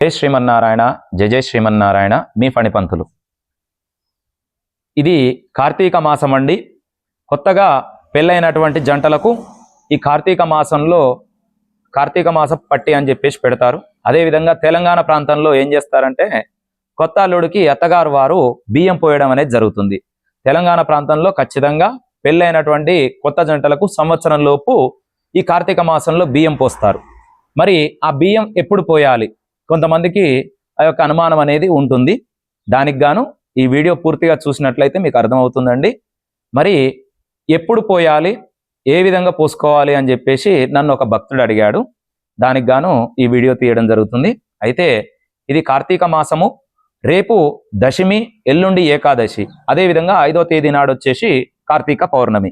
జై శ్రీమన్నారాయణ జయ జయ శ్రీమన్నారాయణ మీ ఫణిపంతులు ఇది కార్తీక మాసం అండి. కొత్తగా పెళ్ళైనటువంటి జంటలకు ఈ కార్తీక మాసంలో కార్తీక మాస పట్టి అని చెప్పేసి పెడతారు. అదేవిధంగా తెలంగాణ ప్రాంతంలో ఏం చేస్తారంటే కొత్త అల్లుడికి అత్తగారు వారు బియ్యం పోయడం అనేది జరుగుతుంది. తెలంగాణ ప్రాంతంలో ఖచ్చితంగా పెళ్ళైనటువంటి కొత్త జంటలకు సంవత్సరం లోపు ఈ కార్తీక మాసంలో బియ్యం పోస్తారు. మరి ఆ బియ్యం ఎప్పుడు పోయాలి? కొంతమందికి ఆ యొక్క అనుమానం అనేది ఉంటుంది. దానికి గాను ఈ వీడియో పూర్తిగా చూసినట్లయితే మీకు అర్థమవుతుందండి. మరి ఎప్పుడు పోయాలి? ఏ విధంగా పోసుకోవాలి అని చెప్పేసి నన్ను ఒక భక్తుడు అడిగాడు. దానికి గాను ఈ వీడియో తీయడం జరుగుతుంది. అయితే ఇది కార్తీక మాసము. రేపు దశమి ఎల్లుండి ఏకాదశి. అదేవిధంగా ఐదో తేదీ నాడు వచ్చేసి కార్తీక పౌర్ణమి.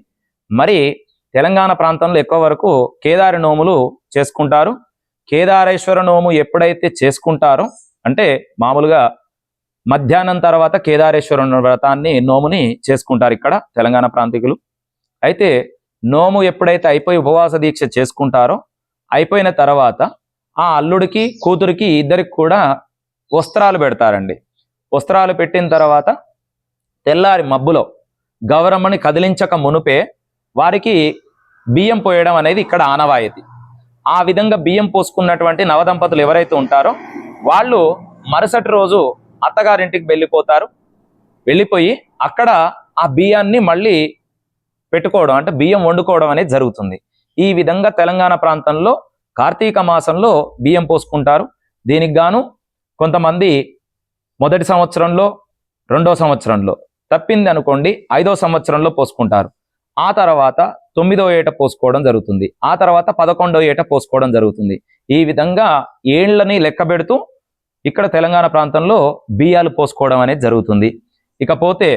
మరి తెలంగాణ ప్రాంతంలో ఎక్కువ వరకు కేదారి నోములు చేసుకుంటారు. కేదారేశ్వర నోము ఎప్పుడైతే చేసుకుంటారో అంటే మామూలుగా మధ్యాహ్నం తర్వాత కేదారేశ్వర వ్రతాన్ని నోముని చేసుకుంటారు ఇక్కడ తెలంగాణ ప్రాంతికులు. అయితే నోము ఎప్పుడైతే అయిపోయి ఉపవాస దీక్ష చేసుకుంటారో అయిపోయిన తర్వాత ఆ అల్లుడికి కూతురికి ఇద్దరికి కూడా వస్త్రాలు పెడతారండి. వస్త్రాలు పెట్టిన తర్వాత తెల్లారి మబ్బులో గౌరమ్మని కదిలించక మునుపే వారికి బియ్యం పోయడం అనేది ఇక్కడ ఆనవాయితీ. ఆ విధంగా బియ్యం పోసుకున్నటువంటి నవదంపతులు ఎవరైతే ఉంటారో వాళ్ళు మరుసటి రోజు అత్తగారింటికి వెళ్ళిపోతారు. వెళ్ళిపోయి అక్కడ ఆ బియ్యాన్ని మళ్ళీ పెట్టుకోవడం అంటే బియ్యం వండుకోవడం అనేది జరుగుతుంది. ఈ విధంగా తెలంగాణ ప్రాంతంలో కార్తీక మాసంలో బియ్యం పోసుకుంటారు. దీనికి గాను కొంతమంది మొదటి సంవత్సరంలో రెండో సంవత్సరంలో తప్పింది అనుకోండి ఐదో సంవత్సరంలో పోసుకుంటారు. ఆ తర్వాత తొమ్మిదో ఏట పోసుకోవడం జరుగుతుంది. ఆ తర్వాత పదకొండో ఏట పోసుకోవడం జరుగుతుంది. ఈ విధంగా ఏళ్ళని లెక్క పెడుతూ ఇక్కడ తెలంగాణ ప్రాంతంలో బియ్యాలు పోసుకోవడం అనేది జరుగుతుంది. ఇకపోతే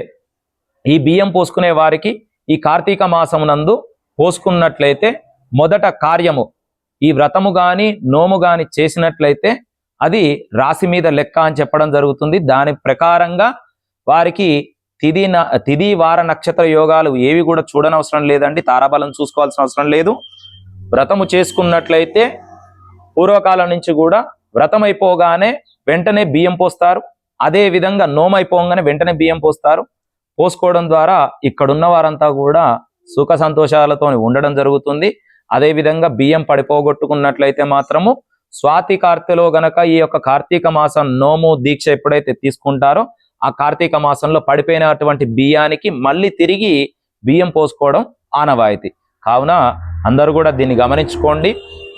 ఈ బియ్యం పోసుకునే వారికి ఈ కార్తీక మాసమునందు నందు పోసుకున్నట్లయితే మొదట కార్యము ఈ వ్రతము గాని నోము గాని చేసినట్లయితే అది రాశి మీద లెక్క అని చెప్పడం జరుగుతుంది. దాని ప్రకారంగా వారికి తిది న- తిది వార నక్షత్ర యోగాలు ఏవి కూడా చూడనవసరం లేదండి. తారాబలం చూసుకోవాల్సిన అవసరం లేదు. వ్రతము చేసుకున్నట్లయితే పూర్వకాలం నుంచి కూడా వ్రతం అయిపోగానే వెంటనే బియ్యం పోస్తారు. అదే విధంగా నోమైపోగానే అయిపోగానే వెంటనే బియ్యం పోస్తారు. పోసుకోవడం ద్వారా ఇక్కడున్న వారంతా కూడా సుఖ సంతోషాలతో ఉండడం జరుగుతుంది. అదే విధంగా బియ్యం పడిపోగొట్టుకున్నట్లయితే మాత్రము స్వాతి కార్తెలో గనక ఈ యొక్క కార్తీక మాసం నోము దీక్ష ఎప్పుడైతే తీసుకుంటారో ఆ కార్తీక మాసంలో పడిపోయినటువంటి బియ్యానికి మళ్ళీ తిరిగి బియ్యం పోసుకోవడం ఆనవాయితీ. కావున అందరూ కూడా దీన్ని గమనించుకోండి.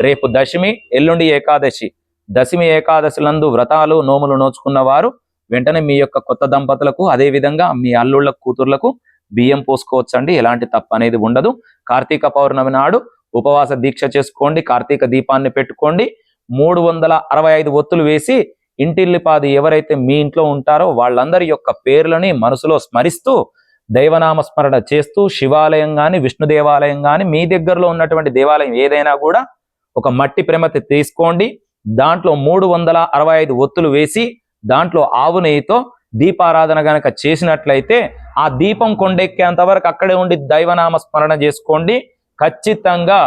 రేపు దశమి ఎల్లుండి ఏకాదశి. దశమి ఏకాదశిలందు వ్రతాలు నోములు నోచుకున్న వారు వెంటనే మీ యొక్క కొత్త దంపతులకు అదే విధంగా మీ అల్లుళ్ళ కూతుర్లకు బియ్యం పోసుకోవచ్చండి. ఎలాంటి తప్పు అనేది ఉండదు. కార్తీక పౌర్ణమి నాడు ఉపవాస దీక్ష చేసుకోండి. కార్తీక దీపాన్ని పెట్టుకోండి. మూడు వందల అరవై ఐదు ఒత్తులు వేసి ఇంటిల్లిపాది ఎవరైతే మీ ఇంట్లో ఉంటారో వాళ్ళందరి యొక్క పేర్లని మనసులో స్మరిస్తూ దైవనామ స్మరణ చేస్తూ శివాలయం కానీ విష్ణు దేవాలయం కానీ మీ దగ్గరలో ఉన్నటువంటి దేవాలయం ఏదైనా కూడా ఒక మట్టి ప్రమతి తీసుకోండి. దాంట్లో మూడు వందల అరవై ఐదు ఒత్తులు వేసి దాంట్లో ఆవు నెయ్యితో దీపారాధన గనక చేసినట్లయితే ఆ దీపం కొండెక్కేంత వరకు అక్కడే ఉండి దైవనామ స్మరణ చేసుకోండి. ఖచ్చితంగా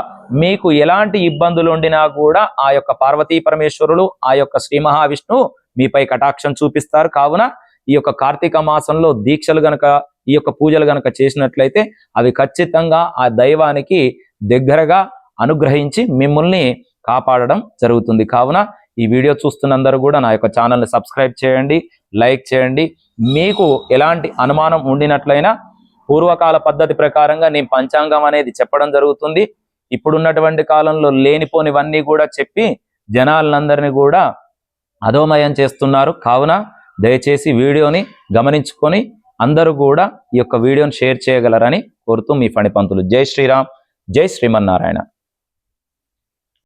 మీకు ఎలాంటి ఇబ్బందులు ఉండినా కూడా ఆ యొక్క పార్వతీ పరమేశ్వరులు ఆ యొక్క శ్రీ మహావిష్ణువు మీపై కటాక్షం చూపిస్తారు. కావున ఈ యొక్క కార్తీక మాసంలో దీక్షలు గనక ఈ యొక్క పూజలు గనక చేసినట్లయితే అవి ఖచ్చితంగా ఆ దైవానికి దగ్గరగా అనుగ్రహించి మిమ్మల్ని కాపాడడం జరుగుతుంది. కావున ఈ వీడియో చూస్తున్నందరూ కూడా నా యొక్క ఛానల్ని సబ్స్క్రైబ్ చేయండి లైక్ చేయండి. మీకు ఎలాంటి అనుమానం ఉండినట్లయినా పూర్వకాల పద్ధతి ప్రకారంగా నేను పంచాంగం అనేది చెప్పడం జరుగుతుంది. ఇప్పుడున్నటువంటి కాలంలో లేనిపోనివన్నీ కూడా చెప్పి జనాలందరినీ కూడా అధోమయం చేస్తున్నారు. కావున దయచేసి వీడియోని గమనించుకొని అందరూ కూడా ఈ యొక్క వీడియోని షేర్ చేయగలరని కోరుతూ మీ ఫణిపంతులు. జై శ్రీరామ్. జై శ్రీమన్నారాయణ.